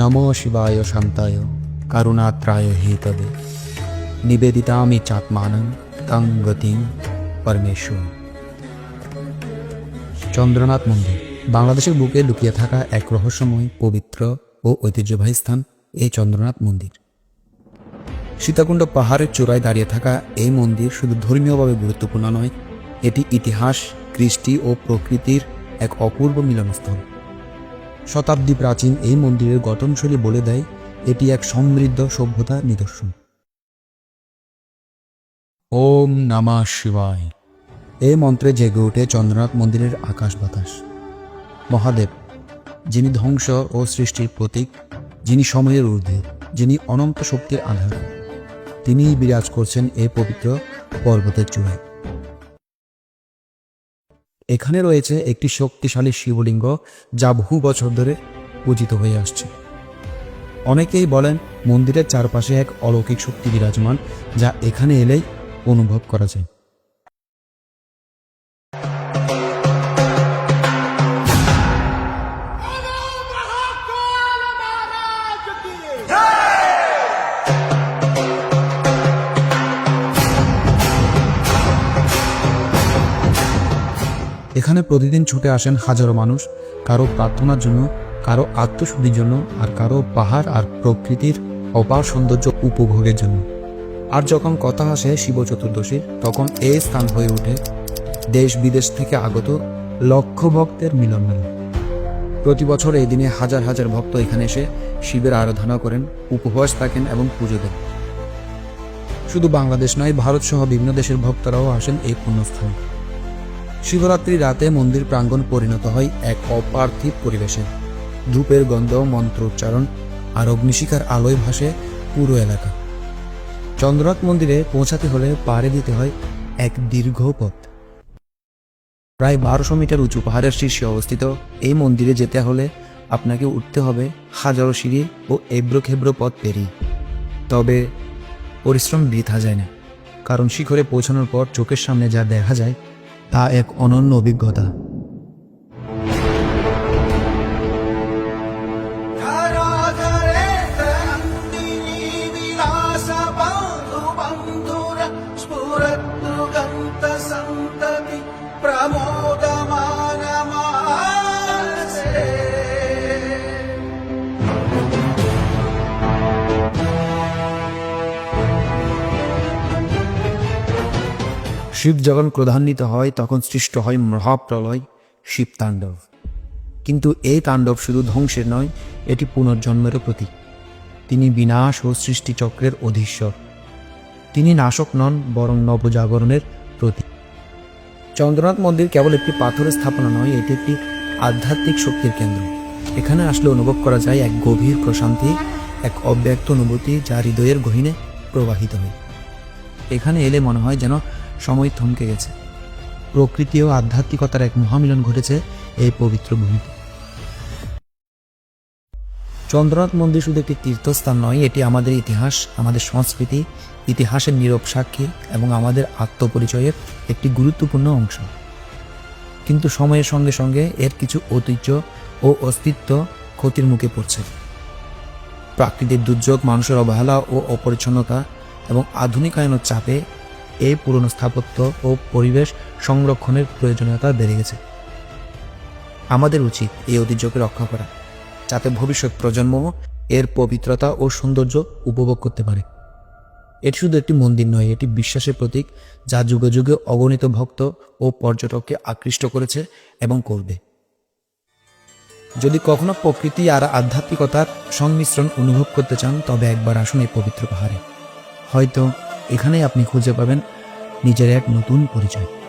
নমো শিবায় শান্তায় করুণাত্রায় হেতবে নিবেদিতামি চাত্মানং তং গতিং পরমেশ্বর চন্দ্রনাথ মন্দির বাংলাদেশের বুকে লুকিয়ে থাকা এক রহস্যময় পবিত্র ও ঐতিহ্যবাহী স্থান এই চন্দ্রনাথ মন্দির সীতাকুণ্ড পাহাড়ের চূড়ায় দাঁড়িয়ে থাকা এই মন্দির শুধু ধর্মীয়ভাবে গুরুত্বপূর্ণ নয় এটি ইতিহাস কৃষ্টি ও প্রকৃতির এক অপূর্ব মিলনস্থল শতাব্দী প্রাচীন এই মন্দিরের গঠনশৈলী বলে দেয় এটি এক সমৃদ্ধ সভ্যতার নিদর্শন ওম নমঃ শিবায়। এই মন্ত্রে জেগে ওঠে চন্দ্রনাথ মন্দিরের আকাশ বাতাস। মহাদেব, যিনি ধ্বংস ও সৃষ্টির প্রতীক, যিনি সময়ের ঊর্ধ্বে, যিনি অনন্ত শক্তির আধার, তিনিই বিরাজ করছেন এই পবিত্র পর্বতের চূড়ায়। এখানে রয়েছে একটি শক্তিশালী শিবলিঙ্গ, যা বহু বছর ধরে পূজিত হয়ে আসছে। অনেকেই বলেন মন্দিরের চারপাশে এক অলৌকিক শক্তি বিরাজমান, যা এখানে এলেই অনুভব করা যায়। এখানে প্রতিদিন ছুটে আসেন হাজারো মানুষ, কারও প্রার্থনার জন্য, কারও আত্মশুদ্ধির জন্য, আর কারও পাহাড় আর প্রকৃতির অপার সৌন্দর্য উপভোগের জন্য। আর যখন কথা আসে শিব চতুর্দশীর, তখন এই স্থান হয়ে ওঠে দেশ বিদেশ থেকে আগত লক্ষ ভক্তের মিলন মেলা। প্রতি বছর এই দিনে হাজার হাজার ভক্ত এখানে এসে শিবের আরাধনা করেন উপবাস থাকেন এবং পুজো দেন। শুধু বাংলাদেশ নয়, ভারত সহ বিভিন্ন দেশের ভক্তরাও আসেন এই পুণ্যস্থানে। শিবরাত্রি রাতে মন্দির প্রাঙ্গণ পরিণত হয় এক অপার্থিব পরিবেশে। ধূপের গন্ধ মন্ত্র উচ্চারণ আর অগ্নিশিখার আলোয় ভাসে পুরো এলাকা। চন্দ্রনাথ মন্দিরে পৌঁছাতে হলে পাড়ে দিতে হয় এক দীর্ঘ পথ। প্রায় বারোশো মিটার উঁচু পাহাড়ের শীর্ষে অবস্থিত এই মন্দিরে যেতে হলে আপনাকে উঠতে হবে হাজারো সিঁড়ি ও এব্রো খেবড়ো পথ পেরিয়ে। তবে পরিশ্রম বৃথা যায় না, কারণ শিখরে পৌঁছানোর পর চোখের সামনে যা দেখা যায় তা এক অনন্য অভিজ্ঞতা। শিব যখন ক্রোধান্বিত হয়, তখন সৃষ্ট হয় মহাপ্রলয় শিব তাণ্ডব। কিন্তু এই তাণ্ডব শুধু ধ্বংসের নয়, এটি পুনর্জন্মেরও প্রতীক। তিনি বিনাশ ও সৃষ্টিচক্রের অধীশ্বর। তিনি নাশক নন, বরং নবজাগরণের প্রতীক। চন্দ্রনাথ মন্দির কেবল একটি পাথরের স্থাপনা নয়, এটি একটি আধ্যাত্মিক শক্তির কেন্দ্র। এখানে আসলে অনুভব করা যায় এক গভীর প্রশান্তি, এক অব্যক্ত অনুভূতি, যা হৃদয়ের গহীনে প্রবাহিত হয়। এখানে এলে মনে হয় যেন সময় থমকে গেছে। প্রকৃতি ও আধ্যাত্মিকতার এক মহামিলন ঘটেছে এই পবিত্র ভূমিতে। চন্দ্রনাথ মন্দির শুধু একটি তীর্থস্থান নয়, এটি আমাদের ইতিহাস, আমাদের সংস্কৃতি, ইতিহাসের নীরব সাক্ষী এবং আমাদের আত্মপরিচয়ের একটি গুরুত্বপূর্ণ অংশ। কিন্তু সময়ের সঙ্গে সঙ্গে এর কিছু ঐতিহ্য ও অস্তিত্ব ক্ষতির মুখে পড়ছে। প্রাকৃতিক দুর্যোগ, মানুষের অবহেলা ও অপরিচ্ছন্নতা এবং আধুনিকায়নের চাপে এই পুরনো স্থাপত্য ও পরিবেশ সংরক্ষণের প্রয়োজনীয়তা বেড়ে গেছে। আমাদের উচিত এই ঐতিহ্যকে রক্ষা করা, যাতে ভবিষ্যৎ প্রজন্ম এর পবিত্রতা ও সৌন্দর্য উপভোগ করতে পারে। এটি শুধু একটি মন্দির নয়, এটি বিশ্বাসের প্রতীক যা যুগে যুগে অগণিত ভক্ত ও পর্যটককে আকৃষ্ট করেছে এবং করবে। যদি কখনো প্রকৃতি আর আধ্যাত্মিকতার সংমিশ্রণ অনুভব করতে চান, তবে একবার আসুন এই পবিত্র পাহাড়ে। হয়তো এখানেই আপনি খুঁজে পাবেন নিজের এক নতুন পরিচয়।